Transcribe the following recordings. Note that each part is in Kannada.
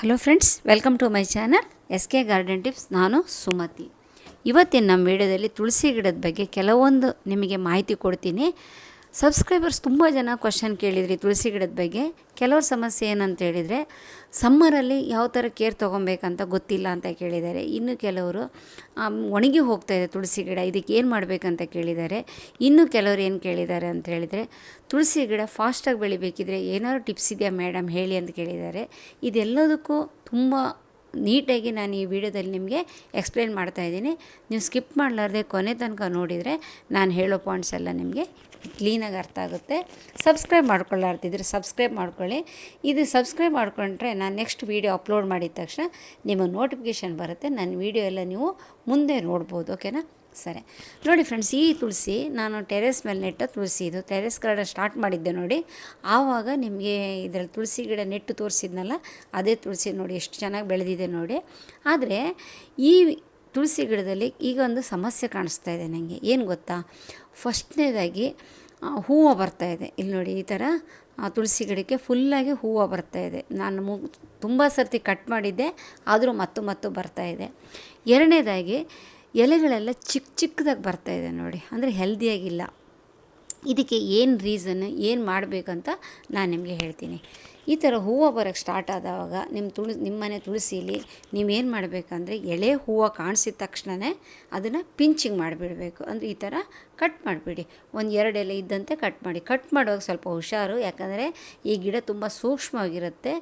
Hello friends welcome to my channel S K garden tips ನಾನು ಸುಮತಿ. ಇವತ್ತಿನ ನಮ್ಮ ವಿಡಿಯೋದಲ್ಲಿ ತುಳಸಿ ಗಿಡದ ಬಗ್ಗೆ ಕೆಲವೊಂದು ನಿಮಗೆ ಮಾಹಿತಿ ಕೊಡ್ತೀನಿ. ಸಬ್ಸ್ಕ್ರೈಬರ್ಸ್ ತುಂಬ ಜನ ಕ್ವಶನ್ ಕೇಳಿದ್ರಿ ತುಳಸಿ ಗಿಡದ ಬಗ್ಗೆ. ಕೆಲವ್ರ ಸಮಸ್ಯೆ ಏನಂತ ಹೇಳಿದರೆ ಸಮ್ಮರಲ್ಲಿ ಯಾವ ಥರ ಕೇರ್ ತೊಗೊಬೇಕಂತ ಗೊತ್ತಿಲ್ಲ ಅಂತ ಕೇಳಿದ್ದಾರೆ. ಇನ್ನು ಕೆಲವರು ಒಣಗಿ ಹೋಗ್ತಾ ಇದೆ ತುಳಸಿ ಗಿಡ, ಇದಕ್ಕೆ ಏನು ಮಾಡಬೇಕಂತ ಕೇಳಿದ್ದಾರೆ. ಇನ್ನು ಕೆಲವರು ಏನು ಕೇಳಿದ್ದಾರೆ ಅಂತ ಹೇಳಿದರೆ, ತುಳಸಿ ಗಿಡ ಫಾಸ್ಟಾಗಿ ಬೆಳಿಬೇಕಿದ್ರೆ ಏನಾದ್ರು ಟಿಪ್ಸ್ ಇದೆಯಾ ಮೇಡಮ್ ಹೇಳಿ ಅಂತ ಕೇಳಿದ್ದಾರೆ. ಇದೆಲ್ಲದಕ್ಕೂ ತುಂಬ ನೀಟಾಗಿ ನಾನು ಈ ವಿಡಿಯೋದಲ್ಲಿ ನಿಮಗೆ ಎಕ್ಸ್ಪ್ಲೇನ್ ಮಾಡ್ತಾ ಇದ್ದೀನಿ. ನೀವು ಸ್ಕಿಪ್ ಮಾಡಲಾರ್ದೆ ಕೊನೆ ತನಕ ನೋಡಿದರೆ ನಾನು ಹೇಳೋ ಪಾಯಿಂಟ್ಸ್ ಎಲ್ಲ ನಿಮಗೆ ಕ್ಲೀನಾಗಿ ಅರ್ಥ ಆಗುತ್ತೆ. ಸಬ್ಸ್ಕ್ರೈಬ್ ಮಾಡ್ಕೊಳ್ಳಾರ್ತಿದ್ರೆ ಸಬ್ಸ್ಕ್ರೈಬ್ ಮಾಡ್ಕೊಳ್ಳಿ. ಇದು ಸಬ್ಸ್ಕ್ರೈಬ್ ಮಾಡ್ಕೊಂಡ್ರೆ ನಾನು ನೆಕ್ಸ್ಟ್ ವೀಡಿಯೋ ಅಪ್ಲೋಡ್ ಮಾಡಿದ ತಕ್ಷಣ ನಿಮಗೆ ನೋಟಿಫಿಕೇಷನ್ ಬರುತ್ತೆ. ನನ್ನ ವೀಡಿಯೋ ಎಲ್ಲ ನೀವು ಮುಂದೆ ನೋಡ್ಬೋದು. ಓಕೆನಾ? ಸರಿ. ನೋಡಿ ಫ್ರೆಂಡ್ಸ್, ಈ ತುಳಸಿ ನಾನು ಟೆರೆಸ್ ಮೇಲೆ ನೆಟ್ಟ ತುಳಸಿ ಇದು. ಟೆರೆಸ್ ಗಾರ್ಡನ್ ಸ್ಟಾರ್ಟ್ ಮಾಡಿದ್ದೆ ನೋಡಿ. ಆವಾಗ ನಿಮಗೆ ಇದರಲ್ಲಿ ತುಳಸಿ ಗಿಡ ನೆಟ್ಟು ತೋರಿಸಿದ್ನಲ್ಲ, ಅದೇ ತುಳಸಿ ನೋಡಿ ಎಷ್ಟು ಚೆನ್ನಾಗಿ ಬೆಳೆದಿದೆ ನೋಡಿ. ಆದರೆ ಈ ತುಳಸಿ ಗಿಡದಲ್ಲಿ ಈಗ ಒಂದು ಸಮಸ್ಯೆ ಕಾಣಿಸ್ತಾ ಇದೆ ನನಗೆ. ಏನು ಗೊತ್ತಾ? ಫಸ್ಟ್ನೇದಾಗಿ ಹೂವು ಬರ್ತಾ ಇದೆ. ಇಲ್ಲಿ ನೋಡಿ, ಈ ಥರ ತುಳಸಿ ಗಿಡಕ್ಕೆ ಫುಲ್ಲಾಗಿ ಹೂವು ಬರ್ತಾ ಇದೆ. ನಾನು ಮು, ತುಂಬ ಸರ್ತಿ ಕಟ್ ಮಾಡಿದ್ದೆ, ಆದರೂ ಮತ್ತು ಮತ್ತು ಬರ್ತಾ ಇದೆ. ಎರಡನೇದಾಗಿ, ಎಲೆಗಳೆಲ್ಲ ಚಿಕ್ಕ ಚಿಕ್ಕದಾಗಿ ಬರ್ತಾ ಇದೆ ನೋಡಿ. ಅಂದರೆ ಹೆಲ್ದಿಯಾಗಿಲ್ಲ ಇದಕ್ಕೆ ಏನು ರೀಸನ್ ಏನು ಮಾಡಬೇಕಂತ ನಾನು ನಿಮಗೆ ಹೇಳ್ತೀನಿ. ಈ ಥರ ಹೂವು ಬರೋಕ್ಕೆ ಸ್ಟಾರ್ಟ್ ಆದಾಗ ನಿಮ್ಮ ತುಳು ನಿಮ್ಮನೆ ತುಳಸೀಲಿ ನೀವೇನು ಮಾಡಬೇಕಂದ್ರೆ ಎಳೆ ಹೂವು ಕಾಣಿಸಿದ ತಕ್ಷಣವೇ ಅದನ್ನು ಪಿಂಚಿಂಗ್ ಮಾಡಿಬಿಡಬೇಕು. ಅಂದರೆ ಈ ಥರ ಕಟ್ ಮಾಡಿಬಿಡಿ. ಒಂದು ಎರಡು ಎಲೆ ಇದ್ದಂತೆ ಕಟ್ ಮಾಡಿ. ಕಟ್ ಮಾಡುವಾಗ ಸ್ವಲ್ಪ ಹುಷಾರು. ಯಾಕಂದರೆ ಈ ಗಿಡ ತುಂಬ ಸೂಕ್ಷ್ಮವಾಗಿರುತ್ತೆ.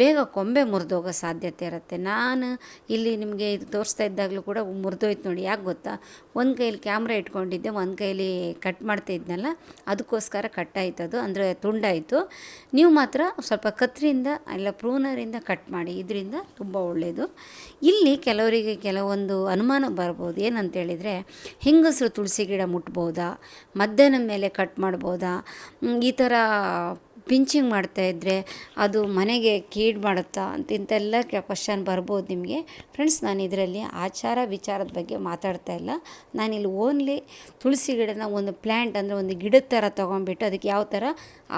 ಬೇಗ ಕೊಂಬೆ ಮುರಿದೋಗೋ ಸಾಧ್ಯತೆ ಇರುತ್ತೆ. ನಾನು ಇಲ್ಲಿ ನಿಮಗೆ ಇದು ತೋರಿಸ್ತಾ ಇದ್ದಾಗಲೂ ಕೂಡ ಮುರಿದೋಯ್ತು ನೋಡಿ. ಯಾಕೆ ಗೊತ್ತಾ? ಒಂದು ಕೈಲಿ ಕ್ಯಾಮ್ರಾ ಇಟ್ಕೊಂಡಿದ್ದೆ, ಒಂದು ಕೈಲಿ ಕಟ್ ಮಾಡ್ತಾ ಇದ್ನಲ್ಲ, ಅದಕ್ಕೋಸ್ಕರ ಕಟ್ಟಾಯ್ತು ಅದು ಅಂದರೆ ತುಂಡಾಯಿತು. ನೀವು ಮಾತ್ರ ಸ್ವಲ್ಪ ಕತ್ತರಿಯಿಂದ ಇಲ್ಲ ಪ್ರೂನರಿಂದ ಕಟ್ ಮಾಡಿ, ಇದರಿಂದ ತುಂಬ ಒಳ್ಳೆಯದು ಇಲ್ಲಿ ಕೆಲವರಿಗೆ ಕೆಲವೊಂದು ಅನುಮಾನ ಬರ್ಬೋದು. ಏನಂತೇಳಿದರೆ, ಹೆಂಗಸರು ತುಳಸಿ ಗಿಡ ಮುಟ್ಬೋದಾ? ಮಧ್ಯಾಹ್ನ ಮೇಲೆ ಕಟ್ ಮಾಡ್ಬೋದಾ? ಈ ಥರ ಪಿಂಚಿಂಗ್ ಮಾಡ್ತಾಯಿದ್ರೆ ಅದು ಮನೆಗೆ ಕೀಡ್ ಮಾಡುತ್ತಾ ಅಂತ ಇಂಥೆಲ್ಲ ಕ್ವಶನ್ ಬರ್ಬೋದು ನಿಮಗೆ. ಫ್ರೆಂಡ್ಸ್ ನಾನು ಇದರಲ್ಲಿ ಆಚಾರ ವಿಚಾರದ ಬಗ್ಗೆ ಮಾತಾಡ್ತಾ ಇಲ್ಲ. ನಾನಿಲ್ಲಿ ಓನ್ಲಿ ತುಳಸಿ ಗಿಡನ ಒಂದು ಪ್ಲ್ಯಾಂಟ್ ಅಂದರೆ ಒಂದು ಗಿಡದ ಥರ ತೊಗೊಂಡ್ಬಿಟ್ಟು ಅದಕ್ಕೆ ಯಾವ ಥರ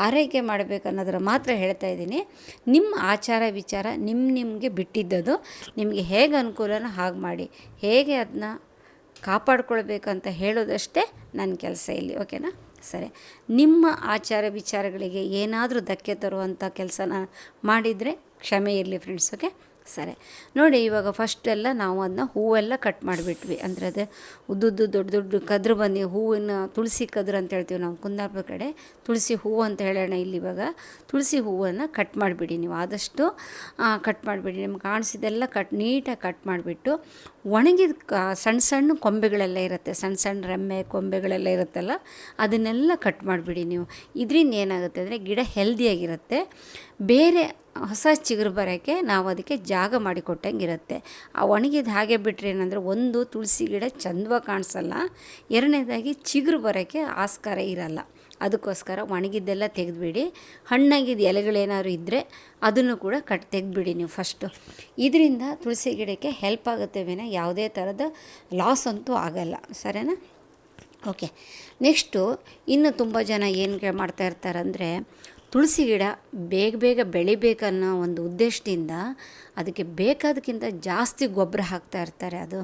ಆರೈಕೆ ಮಾಡಬೇಕು ಅನ್ನೋದರ ಮಾತ್ರ ಹೇಳ್ತಾ ಇದ್ದೀನಿ. ನಿಮ್ಮ ಆಚಾರ ವಿಚಾರ ನಿಮ್ಮ ನಿಮಗೆ ಬಿಟ್ಟಿದ್ದದು. ನಿಮಗೆ ಹೇಗೆ ಅನುಕೂಲನೋ ಹಾಗೆ ಮಾಡಿ. ಹೇಗೆ ಅದನ್ನ ಕಾಪಾಡ್ಕೊಳ್ಬೇಕಂತ ಹೇಳೋದಷ್ಟೇ ನನ್ನ ಕೆಲಸ ಇಲ್ಲಿ ಓಕೆನಾ ಸರಿ. ನಿಮ್ಮ ಆಚಾರ ವಿಚಾರಗಳಿಗೆ ಏನಾದರೂ ಧಕ್ಕೆ ತರುವಂಥ ಕೆಲಸನ ಮಾಡಿದರೆ ಕ್ಷಮೆ ಇರಲಿ ಫ್ರೆಂಡ್ಸ್ ಓಕೆ ಸರಿ. ನೋಡಿ, ಇವಾಗ ಫಸ್ಟ್ ಎಲ್ಲ ನಾವು ಅದನ್ನ ಹೂವೆಲ್ಲ ಕಟ್ ಮಾಡಿಬಿಟ್ವಿ. ಅಂದರೆ ಅದು ಉದ್ದುದ್ದು ದೊಡ್ಡ ದೊಡ್ಡ ಕದ್ರು ಬನ್ನಿ ಹೂವಿನ ತುಳಸಿ ಕದ್ರು ಅಂತ ಹೇಳ್ತೀವಿ ನಾವು, ಕುಂದಾಪುರ ಕಡೆ. ತುಳಸಿ ಹೂವು ಅಂತ ಹೇಳೋಣ ಇಲ್ಲಿ ಇವಾಗ. ತುಳಸಿ ಹೂವನ್ನು ಕಟ್ ಮಾಡಿಬಿಡಿ ನೀವು. ಆದಷ್ಟು ಕಟ್ ಮಾಡಿಬಿಡಿ. ನಿಮ್ಗೆ ಕಾಣಿಸಿದೆಲ್ಲ ಕಟ್ ನೀಟಾಗಿ ಕಟ್ ಮಾಡಿಬಿಟ್ಟು ಒಣಗಿದ ಸಣ್ಣ ಸಣ್ಣ ಕೊಂಬೆಗಳೆಲ್ಲ ಇರುತ್ತೆ. ಸಣ್ಣ ಸಣ್ಣ ರೆಮ್ಮೆ ಕೊಂಬೆಗಳೆಲ್ಲ ಇರುತ್ತಲ್ಲ, ಅದನ್ನೆಲ್ಲ ಕಟ್ ಮಾಡಿಬಿಡಿ ನೀವು. ಇದರಿಂದ ಏನಾಗುತ್ತೆ ಅಂದರೆ ಗಿಡ ಹೆಲ್ದಿಯಾಗಿರುತ್ತೆ ಬೇರೆ ಹೊಸ ಚಿಗುರು ಬರೋಕ್ಕೆ ನಾವು ಅದಕ್ಕೆ ಜಾಗ ಮಾಡಿಕೊಟ್ಟಂಗೆ ಇರುತ್ತೆ ಆ ಒಣಗಿದ ಹಾಗೆ ಬಿಟ್ಟರೆ ಏನಂದರೆ ಒಂದು ತುಳಸಿ ಗಿಡ ಚಂದವಾಗಿ ಕಾಣಿಸಲ್ಲ. ಎರಡನೇದಾಗಿ ಚಿಗುರು ಬರೋಕ್ಕೆ ಆಸ್ಕಾರ ಇರಲ್ಲ. ಅದಕ್ಕೋಸ್ಕರ ಒಣಗಿದ್ದೆಲ್ಲ ತೆಗೆದುಬಿಡಿ. ಹಣ್ಣಾಗಿದ್ದ ಎಲೆಗಳೇನಾದ್ರು ಇದ್ದರೆ ಅದನ್ನು ಕೂಡ ಕಟ್ ತೆಗೆದುಬಿಡಿ ನೀವು ಫಸ್ಟು ಇದರಿಂದ ತುಳಸಿ ಗಿಡಕ್ಕೆ ಹೆಲ್ಪ್ ಆಗುತ್ತೆ ವಿನ ಯಾವುದೇ ಥರದ ಲಾಸ್ ಅಂತೂ ಆಗಲ್ಲ. ಸರಿನಾ? ಓಕೆ ನೆಕ್ಸ್ಟು ಇನ್ನು ತುಂಬ ಜನ ಏನು ಮಾಡ್ತಾ ಇರ್ತಾರಂದರೆ ತುಳಸಿ ಗಿಡ ಬೇಗ ಬೇಗ ಬೆಳಿಬೇಕನ್ನೋ ಒಂದು ಉದ್ದೇಶದಿಂದ ಅದಕ್ಕೆ ಬೇಕಾದಕ್ಕಿಂತ ಜಾಸ್ತಿ ಗೊಬ್ಬರ ಹಾಕ್ತಾ ಇರ್ತಾರೆ. ಅದು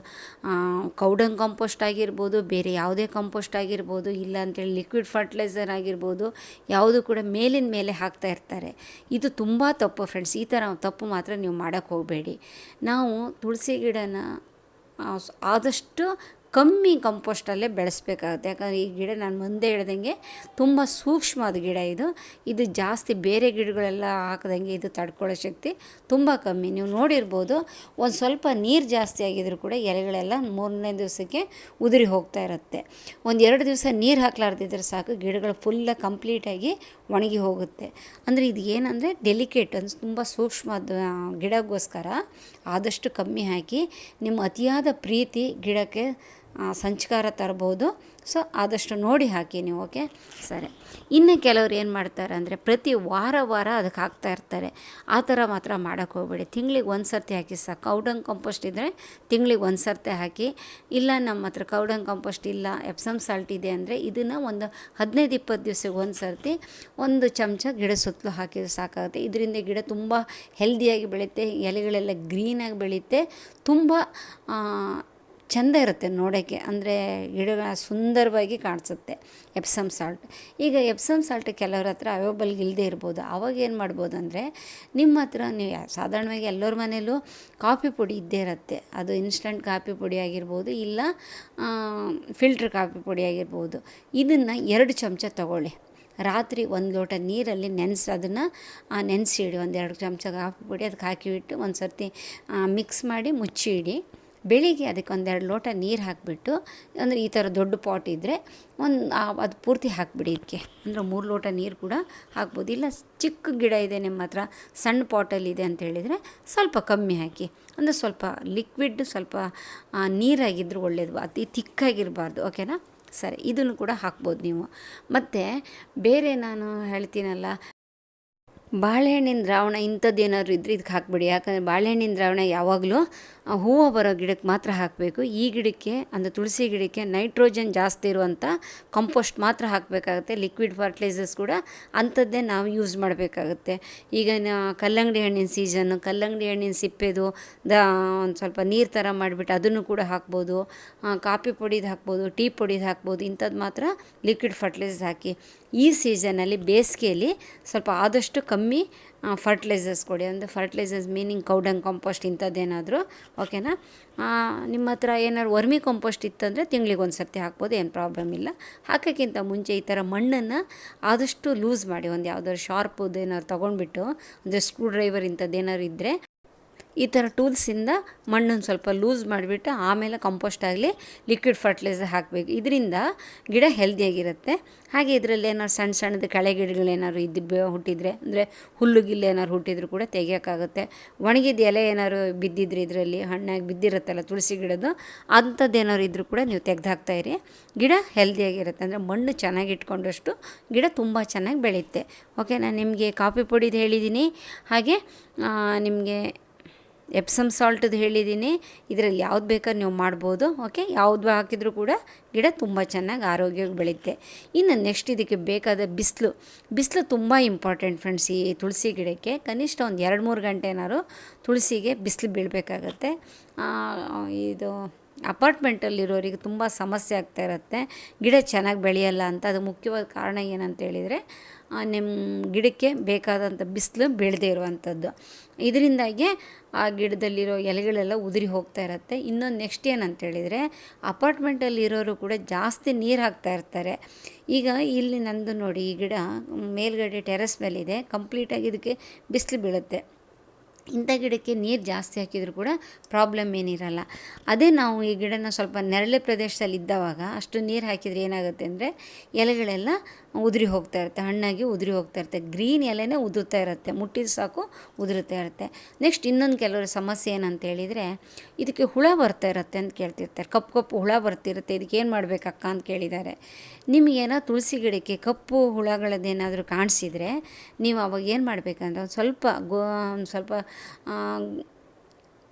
ಕೌಡಂಗ್ ಕಾಂಪೋಸ್ಟ್ ಆಗಿರ್ಬೋದು, ಬೇರೆ ಯಾವುದೇ ಕಾಂಪೋಸ್ಟ್ ಆಗಿರ್ಬೋದು, ಇಲ್ಲ ಅಂತೇಳಿ ಲಿಕ್ವಿಡ್ ಫರ್ಟಿಲೈಸರ್ ಆಗಿರ್ಬೋದು, ಯಾವುದು ಕೂಡ ಮೇಲಿನ ಮೇಲೆ ಹಾಕ್ತಾ ಇರ್ತಾರೆ. ಇದು ತುಂಬ ತಪ್ಪು ಫ್ರೆಂಡ್ಸ್ ಈ ಥರ ತಪ್ಪು ಮಾತ್ರ ನೀವು ಮಾಡೋಕ್ಕೆ ಹೋಗಬೇಡಿ. ನಾವು ತುಳಸಿ ಗಿಡನ ಆದಷ್ಟು ಕಮ್ಮಿ ಕಂಪೋಸ್ಟಲ್ಲೇ ಬೆಳೆಸ್ಬೇಕಾಗುತ್ತೆ. ಯಾಕಂದರೆ ಈ ಗಿಡ ನಾನು ಮುಂದೆ ಹೇಳ್ದಂಗೆ ತುಂಬ ಸೂಕ್ಷ್ಮವಾದ ಗಿಡ ಇದು. ಇದು ಜಾಸ್ತಿ ಬೇರೆ ಗಿಡಗಳೆಲ್ಲ ಹಾಕ್ದಂಗೆ ಇದು ತಡ್ಕೊಳ್ಳೋ ಶಕ್ತಿ ತುಂಬ ಕಮ್ಮಿ. ನೀವು ನೋಡಿರ್ಬೋದು ಒಂದು ಸ್ವಲ್ಪ ನೀರು ಜಾಸ್ತಿ ಆಗಿದ್ರು ಕೂಡ ಎಲೆಗಳೆಲ್ಲ ಮೂರನೇ ದಿವಸಕ್ಕೆ ಉದುರಿ ಹೋಗ್ತಾ ಇರುತ್ತೆ. ಒಂದು ಎರಡು ದಿವಸ ನೀರು ಹಾಕ್ಲಾರ್ದಿದ್ರೆ ಸಾಕು, ಗಿಡಗಳು ಫುಲ್ಲ ಕಂಪ್ಲೀಟಾಗಿ ಒಣಗಿ ಹೋಗುತ್ತೆ. ಅಂದರೆ ಇದು ಏನಂದರೆ ಡೆಲಿಕೇಟ್ ಅನ್ಸ್ ತುಂಬ ಸೂಕ್ಷ್ಮದ ಗಿಡಗೋಸ್ಕರ ಆದಷ್ಟು ಕಮ್ಮಿ ಹಾಕಿ ನಿಮ್ಮ ಅತಿಯಾದ ಪ್ರೀತಿ ಗಿಡಕ್ಕೆ ಸಂಚಕಾರ ತರ್ಬೋದು. ಸೊ, ಆದಷ್ಟು ನೋಡಿ ಹಾಕಿ ನೀವು, ಓಕೆ? ಸರಿ. ಇನ್ನು ಕೆಲವ್ರು ಏನು ಮಾಡ್ತಾರೆ ಅಂದರೆ, ಪ್ರತಿ ವಾರ ವಾರ ಅದಕ್ಕೆ ಹಾಕ್ತಾ ಇರ್ತಾರೆ. ಆ ಥರ ಮಾತ್ರ ಮಾಡೋಕ್ಕೆ ಹೋಗ್ಬೇಡಿ. ತಿಂಗ್ಳಿಗೆ ಒಂದು ಸರ್ತಿ ಹಾಕಿ ಸಾಕು. ಕೌಡಂಗ್ ಕಂಪೋಸ್ಟ್ ಇದ್ದರೆ ತಿಂಗ್ಳಿಗೆ ಒಂದು ಸರ್ತಿ ಹಾಕಿ. ಇಲ್ಲ, ನಮ್ಮ ಹತ್ರ ಕೌಡಂಗ್ ಕಂಪೋಸ್ಟ್ ಇಲ್ಲ, ಎಪ್ಸಮ್ ಸಾಲ್ಟ್ ಇದೆ ಅಂದರೆ ಇದನ್ನು ಒಂದು ಹದಿನೈದು, ಇಪ್ಪತ್ತು ದಿವ್ಸಕ್ಕೆ ಒಂದು ಸರ್ತಿ ಒಂದು ಚಮಚ ಗಿಡ ಸುತ್ತಲೂ ಹಾಕಿದ್ರೆ ಸಾಕಾಗುತ್ತೆ. ಇದರಿಂದ ಗಿಡ ತುಂಬ ಹೆಲ್ದಿಯಾಗಿ ಬೆಳೆಯುತ್ತೆ. ಎಲೆಗಳೆಲ್ಲ ಗ್ರೀನಾಗಿ ಬೆಳೆಯುತ್ತೆ. ತುಂಬ ಚೆಂದ ಇರುತ್ತೆ ನೋಡೋಕ್ಕೆ. ಅಂದರೆ ಗಿಡ ಸುಂದರವಾಗಿ ಕಾಣಿಸುತ್ತೆ. ಎಪ್ಸಮ್ ಸಾಲ್ಟ್ ಈಗ ಎಪ್ಸಮ್ ಸಾಲ್ಟ್ ಕೆಲವ್ರ ಹತ್ರ ಅವೈಬಲ್ ಇಲ್ಲದೆ ಇರ್ಬೋದು. ಅವಾಗ ಏನು ಮಾಡ್ಬೋದು ಅಂದರೆ ನಿಮ್ಮ ಹತ್ರ ನೀವು ಸಾಧಾರಣವಾಗಿ ಎಲ್ಲರ ಮನೇಲೂ ಕಾಫಿ ಪುಡಿ ಇದ್ದೇ ಇರುತ್ತೆ. ಅದು ಇನ್ಸ್ಟಂಟ್ ಕಾಫಿ ಪುಡಿ ಆಗಿರ್ಬೋದು, ಇಲ್ಲ ಫಿಲ್ಟ್ರ್ ಕಾಫಿ ಪುಡಿ ಆಗಿರ್ಬೋದು. ಇದನ್ನು ಎರಡು ಚಮಚ ತಗೊಳ್ಳಿ. ರಾತ್ರಿ ಒಂದು ಲೋಟ ನೀರಲ್ಲಿ ನೆನೆಸಿ ಅದನ್ನು ನೆನೆಸಿ ಇಡಿ. ಒಂದು ಎರಡು ಚಮಚ ಕಾಫಿ ಪುಡಿ ಅದಕ್ಕೆ ಹಾಕಿಬಿಟ್ಟು ಒಂದು ಸರ್ತಿ ಮಿಕ್ಸ್ ಮಾಡಿ ಮುಚ್ಚಿ ಇಡಿ ಬೆಳಿಗ್ಗೆ ಅದಕ್ಕೆ ಒಂದೆರಡು ಲೋಟ ನೀರು ಹಾಕಿಬಿಟ್ಟು, ಅಂದರೆ ಈ ಥರ ದೊಡ್ಡ ಪಾಟ್ ಇದ್ದರೆ ಒಂದು ಅದು ಪೂರ್ತಿ ಹಾಕಿಬಿಡಿ ಇದಕ್ಕೆ ಅಂದರೆ ಮೂರು ಲೋಟ ನೀರು ಕೂಡ ಹಾಕ್ಬೋದು. ಇಲ್ಲ, ಚಿಕ್ಕ ಗಿಡ ಇದೆ ನಿಮ್ಮ ಹತ್ರ, ಸಣ್ಣ ಪಾಟಲ್ಲಿ ಇದೆ ಅಂತ ಹೇಳಿದರೆ ಸ್ವಲ್ಪ ಕಮ್ಮಿ ಹಾಕಿ. ಅಂದರೆ ಸ್ವಲ್ಪ ಲಿಕ್ವಿಡ್ ಸ್ವಲ್ಪ ನೀರಾಗಿದ್ದರೂ ಒಳ್ಳೇದು, ಅತಿ ತಿಕ್ಕಾಗಿರಬಾರ್ದು. ಓಕೆನಾ ಸರಿ, ಇದನ್ನು ಕೂಡ ಹಾಕ್ಬೋದು ನೀವು. ಮತ್ತು ಬೇರೆ ನಾನು ಹೇಳ್ತೀನಲ್ಲ, ಬಾಳೆಹಣ್ಣಿನ ದ್ರಾವಣ ಇಂಥದ್ದು ಏನಾದ್ರು ಇದ್ದರೆ ಇದಕ್ಕೆ ಹಾಕ್ಬಿಡಿ. ಯಾಕಂದರೆ ಬಾಳೆಹಣ್ಣಿನ ದ್ರಾವಣ ಯಾವಾಗಲೂ ಹೂವು ಬರೋ ಗಿಡಕ್ಕೆ ಮಾತ್ರ ಹಾಕಬೇಕು. ಈ ಗಿಡಕ್ಕೆ, ಅಂದರೆ ತುಳಸಿ ಗಿಡಕ್ಕೆ ನೈಟ್ರೋಜನ್ ಜಾಸ್ತಿ ಇರುವಂಥ ಕಂಪೋಸ್ಟ್ ಮಾತ್ರ ಹಾಕಬೇಕಾಗುತ್ತೆ. ಲಿಕ್ವಿಡ್ ಫರ್ಟಿಲೈಸರ್ಸ್ ಕೂಡ ಅಂಥದ್ದೇ ನಾವು ಯೂಸ್ ಮಾಡಬೇಕಾಗುತ್ತೆ. ಈಗ ಕಲ್ಲಂಗಡಿ ಹಣ್ಣಿನ ಸೀಸನ್ನು ಕಲ್ಲಂಗಡಿ ಹಣ್ಣಿನ ಸಿಪ್ಪೆದು, ದ ಒಂದು ಸ್ವಲ್ಪ ನೀರು ಥರ ಮಾಡಿಬಿಟ್ಟು ಅದನ್ನು ಕೂಡ ಹಾಕ್ಬೋದು. ಕಾಫಿ ಪುಡಿದು ಹಾಕ್ಬೋದು, ಟೀ ಪುಡಿದು ಹಾಕ್ಬೋದು ಇಂಥದ್ದು ಮಾತ್ರ ಲಿಕ್ವಿಡ್ ಫರ್ಟಿಲೈಸರ್ಸ್ ಹಾಕಿ. ಈ ಸೀಸನಲ್ಲಿ ಬೇಸಿಗೆಯಲ್ಲಿ ಸ್ವಲ್ಪ ಆದಷ್ಟು ಕಮ್ಮಿ ಫರ್ಟಿಲೈಸರ್ಸ್ ಕೊಡಿ. ಅಂದರೆ fertilisers meaning cow dung compost ಇಂಥದ್ದೇನಾದರೂ ಓಕೆನಾ ನಿಮ್ಮ ಹತ್ರ ಏನಾದ್ರು ವರ್ಮಿ ಕಾಂಪೋಸ್ಟ್ ಇತ್ತಂದರೆ ತಿಂಗಳಿಗೆ ಒಂದು ಸರ್ತಿ ಹಾಕ್ಬೋದು, ಏನು ಪ್ರಾಬ್ಲಮ್ ಇಲ್ಲ. ಹಾಕೋಕ್ಕಿಂತ ಮುಂಚೆ ಈ ಥರ ಮಣ್ಣನ್ನು ಆದಷ್ಟು ಲೂಸ್ ಮಾಡಿ, ಒಂದು ಯಾವುದಾದ್ರು ಶಾರ್ಪದು ಏನಾದ್ರು ತೊಗೊಂಡ್ಬಿಟ್ಟು, ಅಂದರೆ ಸ್ಕ್ರೂ ಡ್ರೈವರ್ ಇಂಥದ್ದು ಇದ್ದರೆ ಈ ಥರ ಟೂಲ್ಸಿಂದ ಮಣ್ಣನ್ನು ಸ್ವಲ್ಪ ಲೂಸ್ ಮಾಡಿಬಿಟ್ಟು ಆಮೇಲೆ ಕಂಪೋಸ್ಟ್ ಆಗಲಿ ಲಿಕ್ವಿಡ್ ಫರ್ಟಿಲೈಸರ್ ಹಾಕಬೇಕು. ಇದರಿಂದ ಗಿಡ ಹೆಲ್ದಿಯಾಗಿರುತ್ತೆ ಹಾಗೆ ಇದರಲ್ಲಿ ಏನಾದ್ರು ಸಣ್ಣ ಸಣ್ಣದು ಕಳೆ ಗಿಡಗಳೇನಾದ್ರು ಇದ್ದು ಹುಟ್ಟಿದರೆ, ಅಂದರೆ ಹುಲ್ಲು ಗಿಲ್ಲು ಏನಾದ್ರು ಹುಟ್ಟಿದ್ರು ಕೂಡ ತೆಗಿಯೋಕ್ಕಾಗುತ್ತೆ. ಒಣಗಿದ ಎಲೆ ಏನಾದ್ರು ಬಿದ್ದಿದ್ರೆ ಇದರಲ್ಲಿ, ಹಣ್ಣಾಗಿ ಬಿದ್ದಿರುತ್ತಲ್ಲ ತುಳಸಿ ಗಿಡದ್ದು, ಅಂಥದ್ದು ಏನಾದ್ರು ಇದ್ದರೂ ಕೂಡ ನೀವು ತೆಗ್ದು ಹಾಕ್ತಾಯಿರಿ ಗಿಡ ಹೆಲ್ದಿಯಾಗಿರುತ್ತೆ ಅಂದರೆ ಮಣ್ಣು ಚೆನ್ನಾಗಿ ಇಟ್ಕೊಂಡಷ್ಟು ಗಿಡ ತುಂಬ ಚೆನ್ನಾಗಿ ಬೆಳೆಯುತ್ತೆ. ಓಕೆ ನಾನು ನಿಮಗೆ ಕಾಫಿ ಪುಡಿದು ಹೇಳಿದ್ದೀನಿ ಹಾಗೆ ನಿಮಗೆ ಎಪ್ಸಮ್ ಸಾಲ್ಟದ್ದು ಹೇಳಿದ್ದೀನಿ ಇದರಲ್ಲಿ ಯಾವ್ದು ಬೇಕಾದ್ರೆ ನೀವು ಮಾಡ್ಬೋದು ಓಕೆ ಯಾವುದು ಹಾಕಿದರೂ ಕೂಡ ಗಿಡ ತುಂಬ ಚೆನ್ನಾಗಿ ಆರೋಗ್ಯವಾಗಿ ಬೆಳೆಯುತ್ತೆ. ಇನ್ನು ನೆಕ್ಸ್ಟ್ ಇದಕ್ಕೆ ಬೇಕಾದ ಬಿಸಿಲು. ಬಿಸಿಲು ತುಂಬ ಇಂಪಾರ್ಟೆಂಟ್ ಫ್ರೆಂಡ್ಸ್ ಈ ತುಳಸಿ ಗಿಡಕ್ಕೆ. ಕನಿಷ್ಠ ಒಂದು ಎರಡು ಮೂರು ಗಂಟೆನಾದ್ರು ತುಳಸಿಗೆ ಬಿಸಿಲು ಬೀಳಬೇಕಾಗತ್ತೆ. ಇದು ಅಪಾರ್ಟ್ಮೆಂಟಲ್ಲಿರೋರಿಗೆ ತುಂಬ ಸಮಸ್ಯೆ ಆಗ್ತಾ ಇರುತ್ತೆ. ಗಿಡ ಚೆನ್ನಾಗಿ ಬೆಳೆಯಲ್ಲ ಅಂತ ಅದು ಮುಖ್ಯವಾದ ಕಾರಣ ಏನಂತ ಹೇಳಿದರೆ ನಿಮ್ಮ ಗಿಡಕ್ಕೆ ಬೇಕಾದಂಥ ಬಿಸಿಲು ಬೆಳೆದೇ ಇರುವಂಥದ್ದು. ಇದರಿಂದಾಗಿ ಆ ಗಿಡದಲ್ಲಿರೋ ಎಲೆಗಳೆಲ್ಲ ಉದುರಿ ಹೋಗ್ತಾ ಇರುತ್ತೆ. ಇನ್ನೊಂದು ನೆಕ್ಸ್ಟ್ ಏನಂತ ಹೇಳಿದರೆ, ಅಪಾರ್ಟ್ಮೆಂಟಲ್ಲಿರೋರು ಕೂಡ ಜಾಸ್ತಿ ನೀರು ಹಾಕ್ತಾ ಇರ್ತಾರೆ. ಈಗ ಇಲ್ಲಿ ನಂದು ನೋಡಿ, ಈ ಗಿಡ ಮೇಲ್ಗಡೆ ಟೆರೆಸ್ ಮೇಲಿದೆ. ಕಂಪ್ಲೀಟಾಗಿ ಇದಕ್ಕೆ ಬಿಸಿಲು ಬೀಳುತ್ತೆ. ಇಂಥ ಗಿಡಕ್ಕೆ ನೀರು ಜಾಸ್ತಿ ಹಾಕಿದರೂ ಕೂಡ ಪ್ರಾಬ್ಲಮ್ ಏನಿರಲ್ಲ. ಅದೇ ನಾವು ಈ ಗಿಡನ ಸ್ವಲ್ಪ ನೆರಳೆ ಪ್ರದೇಶದಲ್ಲಿ ಇದ್ದವಾಗ ಅಷ್ಟು ನೀರು ಹಾಕಿದರೆ ಏನಾಗುತ್ತೆ ಅಂದರೆ ಎಲೆಗಳೆಲ್ಲ ಉದುರಿ ಹೋಗ್ತಾ ಇರುತ್ತೆ, ಹಣ್ಣಾಗಿ ಉದುರಿ ಹೋಗ್ತಾ ಇರುತ್ತೆ. ಗ್ರೀನ್ ಎಲೆನೇ ಉದುರ್ತಾ ಇರುತ್ತೆ, ಮುಟ್ಟಿದ ಸಾಕು ಉದುರುತ್ತಾ ಇರುತ್ತೆ. ನೆಕ್ಸ್ಟ್ ಇನ್ನೊಂದು ಕೆಲವರ ಸಮಸ್ಯೆ ಏನಂತ ಹೇಳಿದರೆ ಇದಕ್ಕೆ ಹುಳ ಬರ್ತಾ ಇರುತ್ತೆ ಅಂತ ಕೇಳ್ತಿರ್ತಾರೆ. ಕಪ್ಪು ಕಪ್ಪು ಹುಳ ಬರ್ತಿರುತ್ತೆ, ಇದಕ್ಕೆ ಏನು ಮಾಡಬೇಕಕ್ಕ ಅಂತ ಕೇಳಿದ್ದಾರೆ. ನಿಮಗೇನೋ ತುಳಸಿ ಗಿಡಕ್ಕೆ ಕಪ್ಪು ಹುಳಗಳದ್ದೇನಾದರೂ ಕಾಣಿಸಿದರೆ ನೀವು ಅವಾಗ ಏನು ಮಾಡಬೇಕಂದ್ರೆ ಒಂದು ಸ್ವಲ್ಪ ಗೋ, ಒಂದು ಸ್ವಲ್ಪ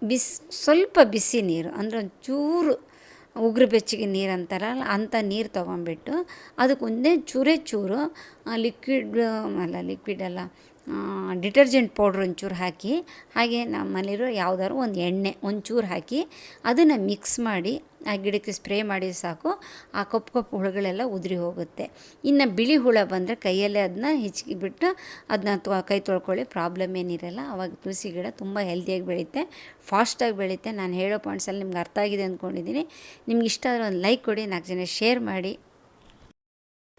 ಬಿಸ್, ಸ್ವಲ್ಪ ಬಿಸಿ ನೀರು, ಅಂದರೆ ಒಂಚೂರು ಉಗುರು ಬೆಚ್ಚಗೆ ನೀರು ಅಂತಾರಲ್ಲ ಅಂಥ ನೀರು ತೊಗೊಂಬಿಟ್ಟು ಅದಕ್ಕೆ ಒಂದೇ ಚೂರೇ ಚೂರು ಲಿಕ್ವಿಡ್ ಅಲ್ಲ ಲಿಕ್ವಿಡ್ ಅಲ್ಲ ಡಿಟರ್ಜೆಂಟ್ ಪೌಡ್ರ್ ಒಂಚೂರು ಹಾಕಿ, ಹಾಗೆ ನಮ್ಮಲ್ಲಿರೋ ಯಾವುದಾದ್ರು ಒಂದು ಎಣ್ಣೆ ಒಂಚೂರು ಹಾಕಿ, ಅದನ್ನು ಮಿಕ್ಸ್ ಮಾಡಿ, ಆ ಗಿಡಕ್ಕೆ ಸ್ಪ್ರೇ ಮಾಡಿ ಸಾಕು, ಆ ಕಪ್ಪು ಕಪ್ಪು ಹುಳುಗಳೆಲ್ಲ ಉದುರಿ ಹೋಗುತ್ತೆ. ಇನ್ನು ಬಿಳಿ ಹುಳ ಬಂದರೆ ಕೈಯಲ್ಲೇ ಅದನ್ನ ಹಿಚ್ಕಿಬಿಟ್ಟು ಅದನ್ನ ತೊ ಕೈ ತೊಳ್ಕೊಳ್ಳಿ ಪ್ರಾಬ್ಲಮ್ ಏನಿರಲ್ಲ. ಅವಾಗ ತುಳಸಿ ಗಿಡ ತುಂಬ ಹೆಲ್ದಿಯಾಗಿ ಬೆಳೆಯುತ್ತೆ ಫಾಸ್ಟಾಗಿ ಬೆಳೆಯುತ್ತೆ ನಾನು ಹೇಳೋ ಪಾಯಿಂಟ್ಸಲ್ಲಿ ನಿಮ್ಗೆ ಅರ್ಥ ಆಗಿದೆ ಅಂದ್ಕೊಂಡಿದ್ದೀನಿ ನಿಮ್ಗೆ ಇಷ್ಟ ಆದರೆ ಒಂದು ಲೈಕ್ ಕೊಡಿ, ನಾಲ್ಕು ಜನ ಶೇರ್ ಮಾಡಿ.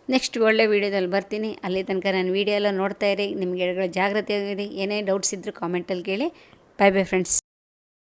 ನೆಕ್ಸ್ಟ್ ಒಳ್ಳೆ ವೀಡಿಯೋದಲ್ಲಿ ಬರ್ತೀನಿ. ಅಲ್ಲಿ ತನಕ ನಾನು ವೀಡಿಯೋ ಎಲ್ಲ ನೋಡ್ತಾ ಇರಿ. ನಿಮಗೆ ಜಾಗ್ರತೆ ಆಗಿದೆ ಏನೇ ಡೌಟ್ಸ್ ಇದ್ದರೂ ಕಾಮೆಂಟಲ್ಲಿ ಕೇಳಿ. Bye bye friends